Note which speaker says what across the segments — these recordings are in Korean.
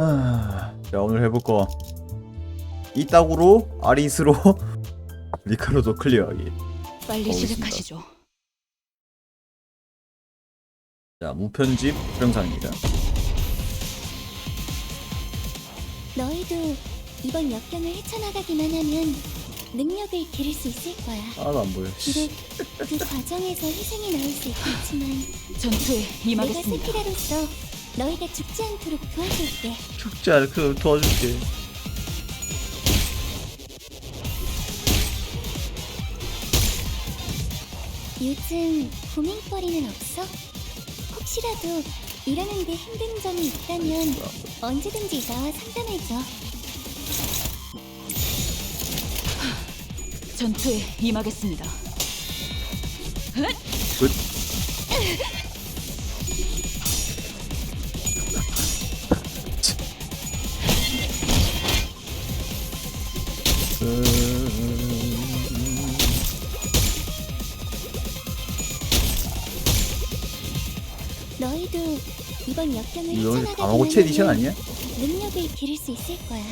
Speaker 1: 아, 자 오늘 해볼 거 이따구로 아리스로 리카르도 클리어하기
Speaker 2: 빨리
Speaker 1: 가보겠습니다.
Speaker 2: 시작하시죠.
Speaker 1: 자 무편집 수령상입니다
Speaker 3: 너희도 이번 역경을 헤쳐나가기만 하면 능력을 기를 수 있을 거야.
Speaker 1: 하나도 안 보여
Speaker 3: 비록 그 과정에서 희생이 나올 수 있겠지만
Speaker 2: 전투에
Speaker 3: 내가
Speaker 2: 임하겠습니다.
Speaker 3: 세피라로서 너희가 죽지 않도록 도와줄게.
Speaker 1: 죽지 않고 도와줄게
Speaker 3: 요즘 고민거리는 없어? 혹시라도 일하는데 힘든 점이 있다면 언제든지 나와 상담해줘.
Speaker 2: 전투에 임하겠습니다.
Speaker 3: 끝너 이번 역경을
Speaker 1: 이거
Speaker 3: 헤쳐나가기만
Speaker 1: 에디션
Speaker 3: 하면
Speaker 1: 아니야?
Speaker 3: 능력을 기를 수 있을 거야.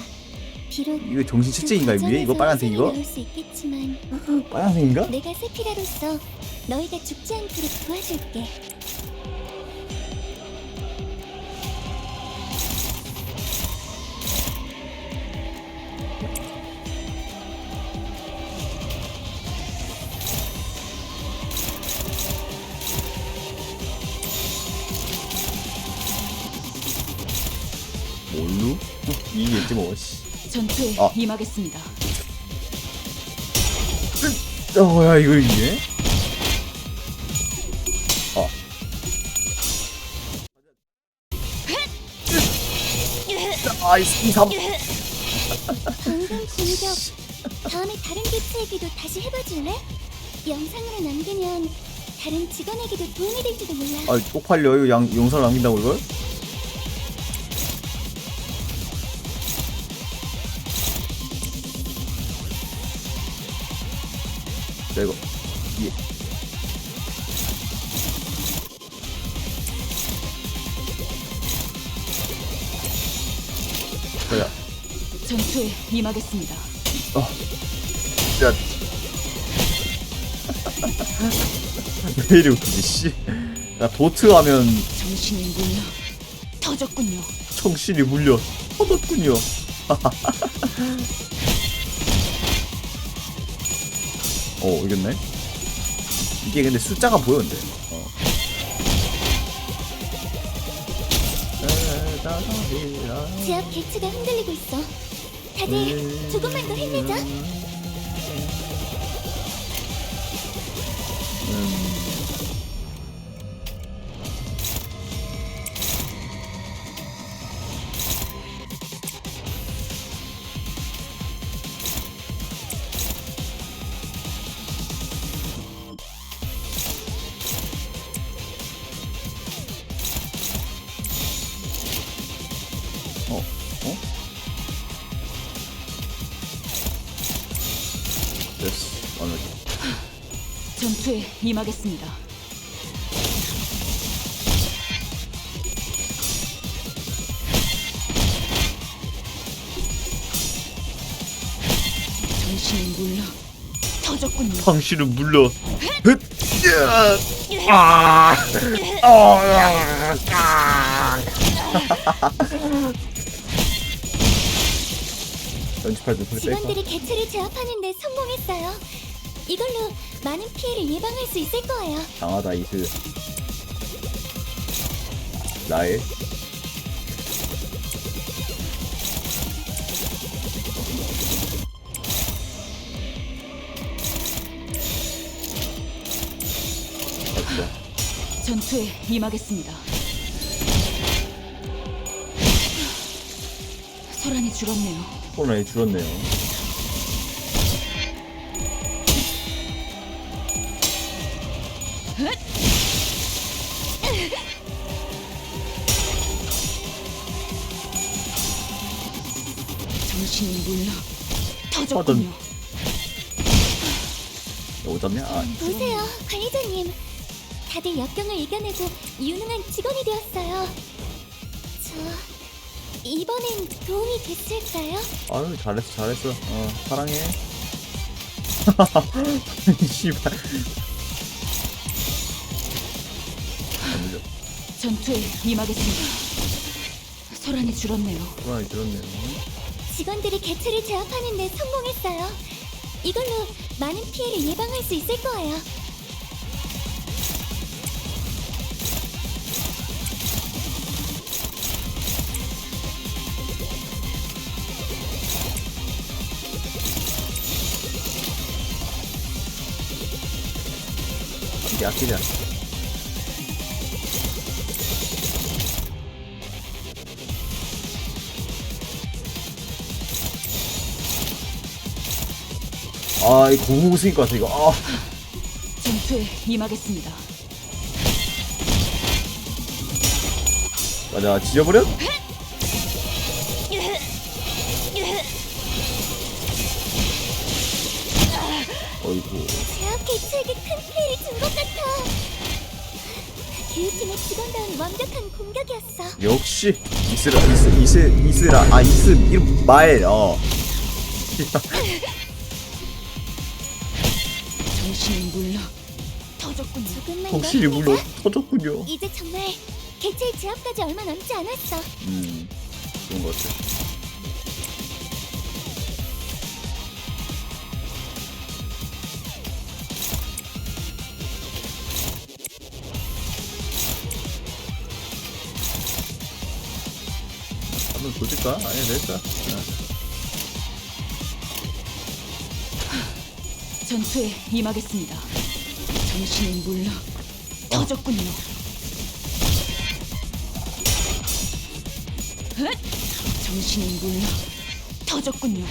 Speaker 3: 비록
Speaker 1: 이거 정신 채찍인가
Speaker 3: 그
Speaker 1: 위에 이거 빨간색 이거?
Speaker 3: 나올 수 있겠지만
Speaker 1: 빨간색인가?
Speaker 3: 내가 세피라로서 너희가 죽지 않도록 도와줄게.
Speaker 1: 뭘로? 이기겠지 뭐 씨.
Speaker 2: 전투에
Speaker 1: 아.
Speaker 2: 임하겠습니다.
Speaker 1: 어야 이거 이게? 아 아이스 2, 3
Speaker 3: 방금 공격 다음에 다른 개체에게도 다시 해봐줄래? 영상으로 남기면 다른 직원에게도 도움이 될지도 몰라.
Speaker 1: 아 쪽팔려 이거 양, 영상을 남긴다고 이걸? 자 이거 예. 자야
Speaker 2: 전투에 임하겠습니다.
Speaker 1: 야. 왜 이리 웃기지 씨. 야 도트 하면
Speaker 2: 정신이 물려 터졌군요.
Speaker 1: 정신이 물려 터졌군요. 어 이겼네. 이게 근데 숫자가 보여 근데. 어.
Speaker 3: 제앞 개체가 흔들리고 있어. 다들 조금만 더 힘내자.
Speaker 1: 어? 어? 됐어. 완벽해.
Speaker 2: 전투에 임하겠습니다. 정신이 물려 터졌군요.
Speaker 1: 당신은 물러. 흑! 야! 아! 어, 야! 아! 연습할 때 소리 뺄까?
Speaker 3: 직원들이 개체를 제압하는데 성공했어요. 이걸로 많은 피해를 예방할 수 있을 거예요.
Speaker 1: 강하다 이스 나의 맞죠
Speaker 2: 전투에 임하겠습니다. 소란이 줄었네요.
Speaker 1: 코로나에 줄었네요
Speaker 2: 정신이 물려 터졌군요.
Speaker 1: 오졌냐? 아,
Speaker 3: 보세요, 관리자님. 다들 역경을 이겨내고 유능한 직원이 되었어요. 저 이번엔 도움이 됐을까요?
Speaker 1: 아유 잘했어 잘했어 어 사랑해 씨발 안 들려
Speaker 2: 전투에 임하겠습니다. 소란이 줄었네요.
Speaker 1: 소란이 들었네요
Speaker 3: 직원들이 개체를 제압하는 데 성공했어요. 이걸로 많은 피해를 예방할 수 있을 거예요.
Speaker 1: 이게 아끼자 아이 고무고 쓰일 것 같아 이거 아
Speaker 2: 전투에 임하겠습니다.
Speaker 1: 맞아 지져버려? 어이구
Speaker 3: 제압 개체에게 큰 같아. 교육팀의 직원다운 완벽한 공격이었어.
Speaker 1: 역시 이스라 이스 이스 이스라 아 이스 이름 마엘 어
Speaker 2: 정신이 물러 터졌군요.
Speaker 3: 조금만 더
Speaker 1: 물로
Speaker 3: 힘내자.
Speaker 1: 터졌군요
Speaker 3: 이제 정말 개체의 제압까지 얼마 남지 않았어.
Speaker 1: 음 그런 것 같아 조질까? 아니 어.
Speaker 2: 전투에 임하겠습니다. 정신이 물러 터졌군요. 헛! 정신이 물러 터졌군요.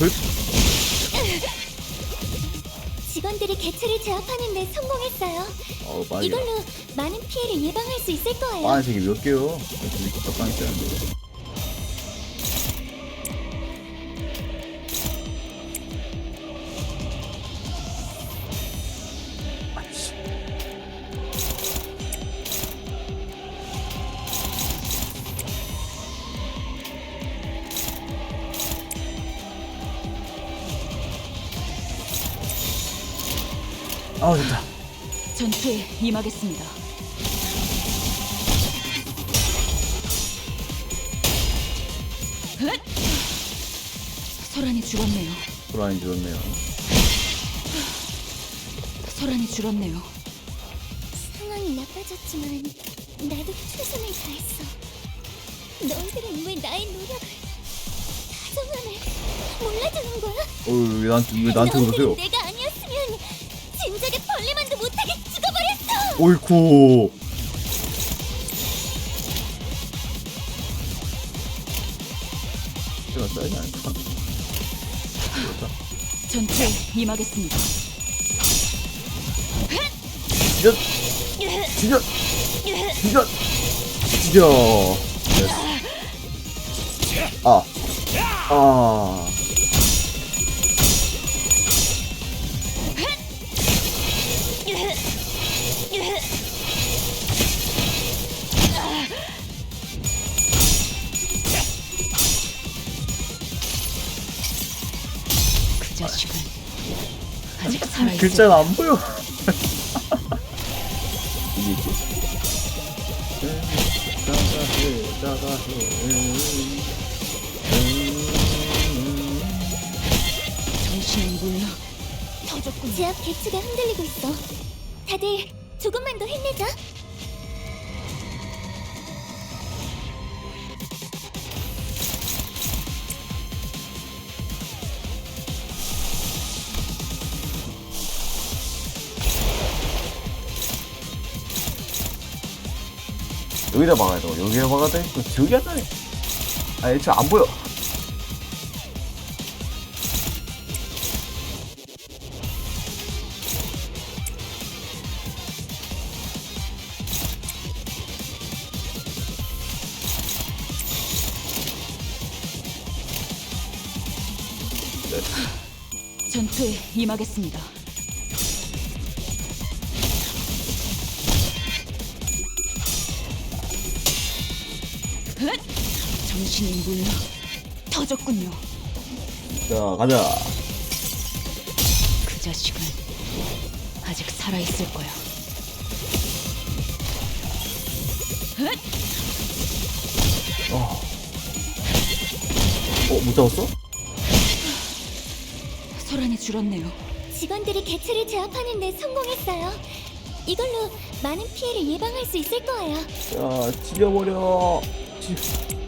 Speaker 1: 헐?
Speaker 3: 직원들이 개체를 제압하는 데 성공했어요.
Speaker 1: 어우 빨리
Speaker 3: 이걸로 많은 피해를 예방할 수 있을 거예요.
Speaker 1: 파란색이 몇 개요? 적당히 있는데 아우 됐다
Speaker 2: 전투에 임하겠습니다. 헛! 소란이 줄었네요.
Speaker 1: 소란이 들었네요
Speaker 2: 소란이 줄었네요.
Speaker 3: 상황이 나빠졌지만 나도 최선을 다했어. 너희들은 왜 나의 노력을 다정함을 몰라주는 거야?
Speaker 1: 어우 왜 나한테 왜 나한테 그러세요?
Speaker 3: 너희들은 내가
Speaker 1: 어이쿠 제가 써야지 않을까?
Speaker 2: 전투에 임하겠습니다.
Speaker 1: 지전! 지전! 지전! 지전! 됐어 아! 아! 글자가 안 보여 이게 있지?
Speaker 3: 제압 개체가 흔들리고 있어. 다들 조금만 더 힘내자.
Speaker 1: 여기다 막아야 돼. 여기다 막아야 돼 저기 안 나네. 아 애초에 안 보여.
Speaker 2: 전투에 임하겠습니다. 당신이 물러 터졌군요.
Speaker 1: 자 가자
Speaker 2: 그 자식은 아직 살아 있을 거야.
Speaker 1: 어못 잡았어?
Speaker 2: 소란이 줄었네요.
Speaker 3: 직원들이 개체를 제압하는 데 성공했어요. 이걸로 많은 피해를 예방할 수 있을 거예요.
Speaker 1: 자 죽여버려 지-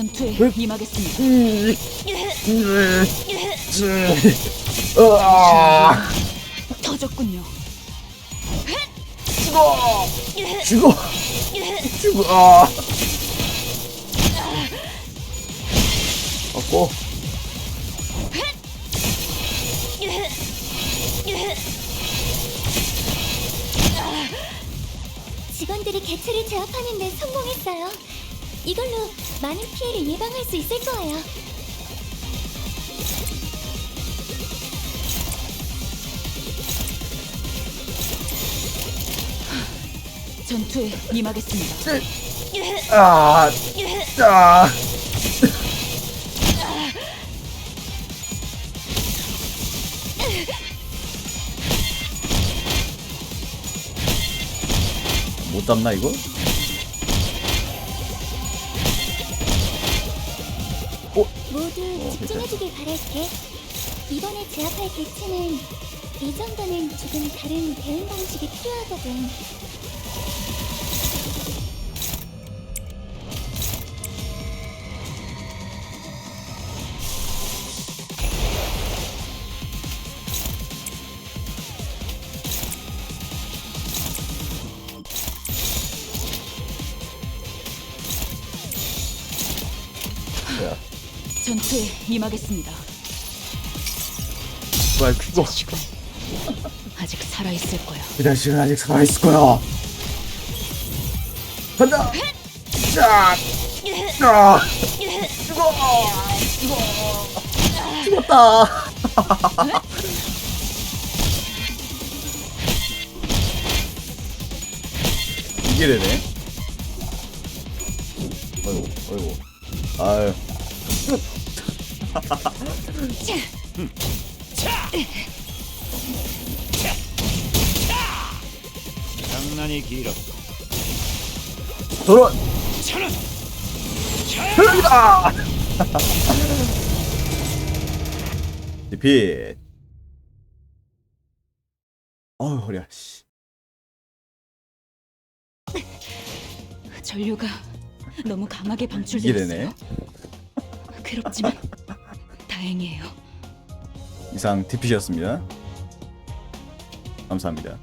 Speaker 2: 전투에
Speaker 1: 왜?
Speaker 2: 임하겠습니다.
Speaker 1: 음. 으아!
Speaker 2: 터졌군요.
Speaker 1: 죽어! 죽어! 죽어! 아! 없고
Speaker 3: 직원들이 개체를 제압하는 데 성공했어요. 이걸로 많은 피해를 예방할 수 있을 거예요.
Speaker 2: 전투에 임하겠습니다.
Speaker 1: 아! 아! 못 잡나 이거? 어,
Speaker 3: 집중해주길 바랄게. 이번에 제압할 개체는 이전과는 조금 다른 대응 방식이 필요하거든.
Speaker 2: 전투에 임하겠습니다.
Speaker 1: 말 그거
Speaker 2: 자식은 아직 살아 있을 거야.
Speaker 1: 그 자식은 아직 살아있을 거야. 간다! 자! 아! 죽어! 죽어! 죽었다! 이게 되네. 어이구, 어이구. 아유.
Speaker 4: 장난이 길어.
Speaker 1: 도론!
Speaker 4: 천원.
Speaker 1: 틀리다! 디핏. 어우, 허리야, 씨.
Speaker 2: 전류가 너무 강하게
Speaker 1: 이게
Speaker 2: 방출되었어요. 괴롭지만 다행이에요.
Speaker 1: 이상 디핏이었습니다. 감사합니다.